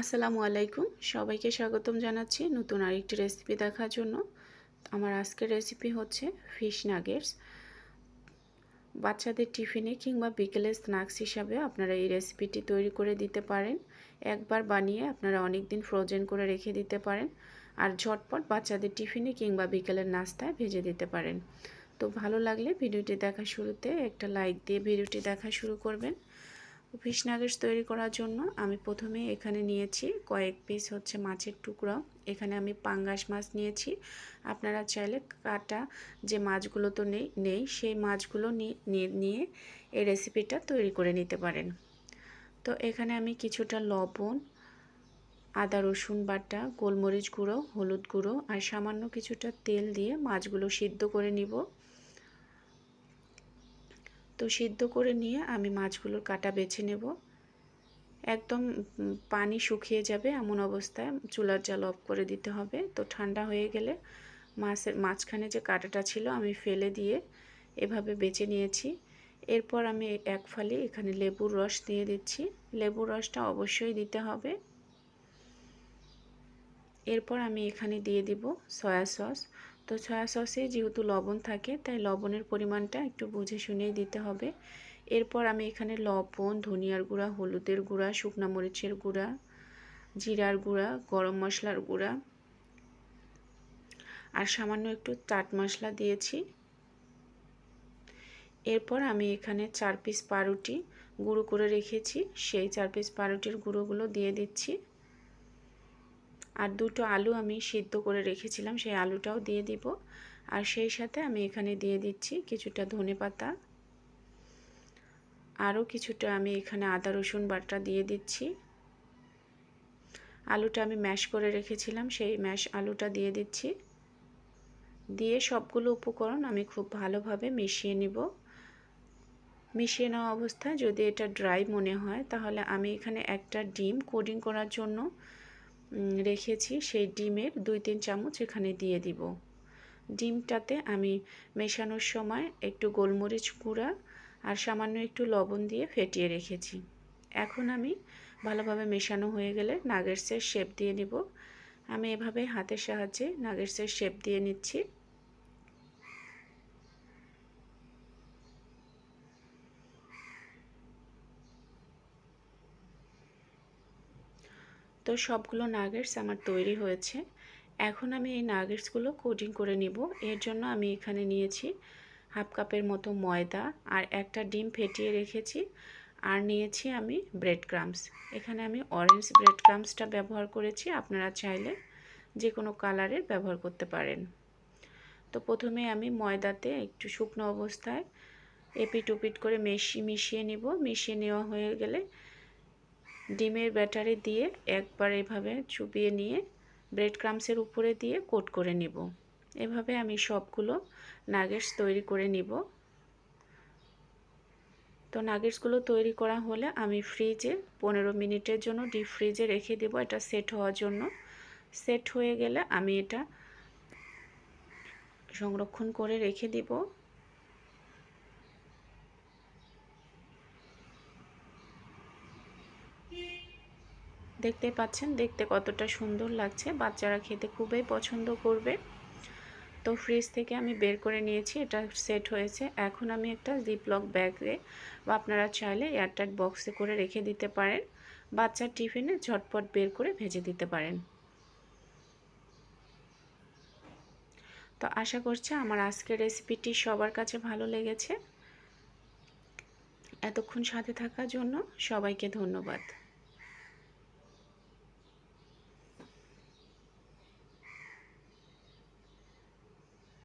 আসসালামু আলাইকুম। সবাইকে স্বাগতম জানাচ্ছি নতুন আরেকটি রেসিপি দেখার জন্য। আমার আজকের রেসিপি হচ্ছে ফিশ নাগেটস। বাচ্চাদের টিফিনে কিংবা বিকেলে স্ন্যাক্স হিসাবে আপনারা এই রেসিপিটি তৈরি করে দিতে পারেন। একবার বানিয়ে আপনারা অনেক দিন ফ্রোজেন করে রেখে দিতে পারেন। আর ঝটপট বাচ্চাদের টিফিনে কিংবা বিকেলের নাস্তায় ভেজে দিতে পারেন। তো ভালো লাগলে ভিডিওটি দেখা শুরুতে একটা লাইক দিয়ে ভিডিওটি দেখা শুরু করবেন। ফিশ নাগেটস তৈরি করার জন্য আমি প্রথমে এখানে নিয়েছি কয়েক পিস হচ্ছে মাছের টুকরা। এখানে আমি পাঙ্গাস মাছ নিয়েছি। আপনারা চাইলে কাটা যে মাছগুলো তো নেই নেই, সেই মাছগুলো নিয়ে এই রেসিপিটা তৈরি করে নিতে পারেন। তো এখানে আমি কিছুটা লবণ, আদা, রসুন বাটা, গোলমরিচ গুঁড়ো, হলুদ গুঁড়ো আর সামান্য কিছুটা তেল দিয়ে মাছগুলো সিদ্ধ করে নিব। তো সিদ্ধ করে নিয়ে আমি মাছগুলোর কাটা বেছে নেব। একদম পানি শুকিয়ে যাবে এমন অবস্থায় চুলার জাল অফ করে দিতে হবে। তো ঠান্ডা হয়ে গেলে মাছের মাঝখানে যে কাটাটা ছিল আমি ফেলে দিয়ে এভাবে বেছে নিয়েছি। এরপর আমি এক ফালি এখানে লেবুর রস দিয়ে দিচ্ছি। লেবুর রসটা অবশ্যই দিতে হবে। এরপর আমি এখানে দিয়ে দিব সয়া সস। তো সয়া সসে যেহেতু লবণ থাকে, তাই লবণের পরিমাণটা একটু বুঝে শুনেই দিতে হবে। এরপর আমি এখানে লবণ, ধনিয়ার গুঁড়া, হলুদের গুঁড়া, শুকনা মরিচের গুঁড়া, জিরার গুঁড়া, গরম মশলার গুঁড়া আর সামান্য একটু চাট মশলা দিয়েছি। এরপর আমি এখানে চার পিস পাউরুটি গুঁড়ো করে রেখেছি। সেই চার পিস পাউরুটির গুঁড়োগুলো দিয়ে দিচ্ছি। আর দুটো আলু আমি সিদ্ধ করে রেখেছিলাম, সেই আলুটাও দিয়ে দিব। আর সেই সাথে আমি এখানে দিয়ে দিচ্ছি কিছুটা ধনে পাতা। আরও কিছুটা আমি এখানে আদা, রসুন বাটা দিয়ে দিচ্ছি। আলুটা আমি ম্যাশ করে রেখেছিলাম, সেই ম্যাশ আলুটা দিয়ে দিচ্ছি। দিয়ে সবগুলো উপকরণ আমি খুব ভালোভাবে মিশিয়ে নিব। মিশিয়ে নেওয়া অবস্থায় যদি এটা ড্রাই মনে হয়, তাহলে আমি এখানে একটা ডিম কোডিং করার জন্য রেখেছি, সেই ডিমের দুই তিন চামচ এখানে দিয়ে দিব। ডিমটাতে আমি মেশানোর সময় একটু গোলমরিচ গুঁড়া আর সামান্য একটু লবণ দিয়ে ফেটিয়ে রেখেছি। এখন আমি ভালোভাবে মেশানো হয়ে গেলে নাগেটসের শেপ দিয়ে নিব। আমি এভাবে হাতের সাহায্যে নাগেটসের শেপ দিয়ে নিচ্ছি। তো সবগুলো নাগেটস আমার তৈরি হয়েছে। এখন আমি এই নাগেটসগুলো কোটিং করে নিব। এর জন্য আমি এখানে নিয়েছি হাফ কাপের মতো ময়দা আর একটা ডিম ফেটিয়ে রেখেছি। আর নিয়েছি আমি ব্রেড ক্রামস এখানে আমি অরেঞ্জ ব্রেড ক্রামসটা ব্যবহার করেছি। আপনারা চাইলে যে কোনো কালারের ব্যবহার করতে পারেন। তো প্রথমে আমি ময়দাতে একটু শুকনো অবস্থায় এপিট ওপিট করে মেশি, মিশিয়ে নিব। মিশিয়ে নেওয়া হয়ে গেলে ডিমের ব্যাটারে দিয়ে একবার এভাবে চুপিয়ে নিয়ে ব্রেড ক্রামসের উপরে দিয়ে কোট করে নিব। এভাবে আমি সবগুলো নাগেটস তৈরি করে নিব। তো নাগেটসগুলো তৈরি করা হলে আমি ফ্রিজে পনেরো মিনিটের জন্য ডিপ ফ্রিজে রেখে দেব। এটা সেট হওয়ার জন্য। সেট হয়ে গেলে আমি এটা সংরক্ষণ করে রেখে দিব। দেখতে পাচ্ছেন, দেখতে কতটা সুন্দর লাগছে। বাচ্চারা খেতে খুবই পছন্দ করবে। তো ফ্রিজ থেকে আমি বের করে নিয়েছি, এটা সেট হয়েছে। এখন আমি একটা জিপলক ব্যাগে বা আপনারা চাইলে এয়ারটাইট বক্সে করে রেখে দিতে পারেন। বাচ্চার টিফিনে ঝটপট বের করে ভেজে দিতে পারেন। তো আশা করছি আমার আজকের রেসিপিটি সবার কাছে ভালো লেগেছে। এতক্ষণ সাথে থাকার জন্য সবাইকে ধন্যবাদ।